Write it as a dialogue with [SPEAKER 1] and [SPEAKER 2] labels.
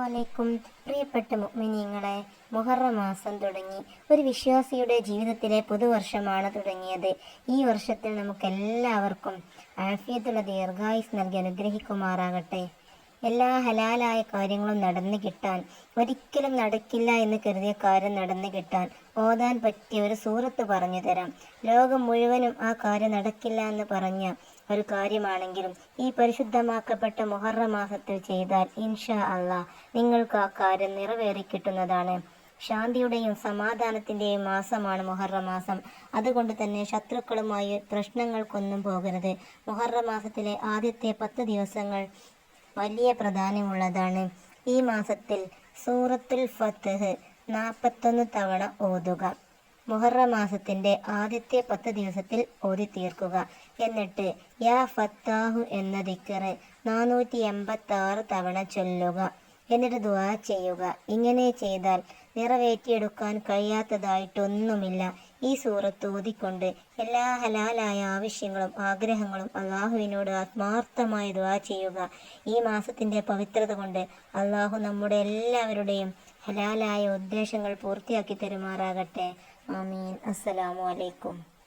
[SPEAKER 1] പ്രിയപ്പെട്ട മുഅ്മിനീങ്ങളെ മുഹറ മാസം തുടങ്ങി. ഒരു വിശ്വാസിയുടെ ജീവിതത്തിലെ പുതുവർഷമാണ് തുടങ്ങിയത്. ഈ വർഷത്തിൽ നമുക്ക് എല്ലാവർക്കും ആഫിയത്തുള്ള ദീർഘായുസ് നൽകി അനുഗ്രഹിക്കുമാറാകട്ടെ. എല്ലാ ഹലാലായ കാര്യങ്ങളും നടന്നു കിട്ടാൻ ഒരിക്കലും നടക്കില്ല എന്ന് കരുതിയ കാര്യം നടന്നു കിട്ടാൻ ഓതാൻ പറ്റിയ ഒരു സൂറത്ത് പറഞ്ഞു തരാം. ലോകം മുഴുവനും ആ കാര്യം നടക്കില്ല എന്ന് പറഞ്ഞ ഒരു കാര്യമാണെങ്കിലും ഈ പരിശുദ്ധമാക്കപ്പെട്ട മുഹറ മാസത്തിൽ ചെയ്താൽ ഇൻഷാ അല്ല നിങ്ങൾക്ക് ആ കാര്യം നിറവേറി കിട്ടുന്നതാണ്. ശാന്തിയുടെയും സമാധാനത്തിന്റെയും മാസമാണ് മുഹറ മാസം. അതുകൊണ്ട് തന്നെ ശത്രുക്കളുമായി പ്രശ്നങ്ങൾക്കൊന്നും പോകരുത്. മുഹറ മാസത്തിലെ ആദ്യത്തെ പത്ത് ദിവസങ്ങൾ വലിയ പ്രാധാന്യമുള്ളതാണ്. ഈ മാസത്തിൽ സൂറത്തുൽ ഫത്തഹ് നാൽപ്പത്തൊന്ന് തവണ ഓതുക. മുഹറ മാസത്തിന്റെ ആദ്യത്തെ പത്ത് ദിവസത്തിൽ ഓതി തീർക്കുക. എന്നിട്ട് യാ ഫത്താഹു എന്ന ദിക്കറ് നാനൂറ്റി എൺപത്തി ആറ് തവണ ചൊല്ലുക. എന്നിട്ട് ദുആ ചെയ്യുക. ഇങ്ങനെ ചെയ്താൽ നിറവേറ്റിയെടുക്കാൻ കഴിയാത്തതായിട്ടൊന്നുമില്ല. ഈ സൂറത്ത് ഓതിക്കൊണ്ട് എല്ലാ ഹലാലായ ആവശ്യങ്ങളും ആഗ്രഹങ്ങളും അള്ളാഹുവിനോട് ആത്മാർത്ഥമായി ദുആ ചെയ്യുക. ഈ മാസത്തിന്റെ പവിത്രത കൊണ്ട് അള്ളാഹു നമ്മുടെ എല്ലാവരുടെയും ഹലാലായ ഉദ്ദേശങ്ങൾ പൂർത്തിയാക്കി തരുമാറാകട്ടെ. ആമീൻ. അസ്സലാമു അലൈക്കും.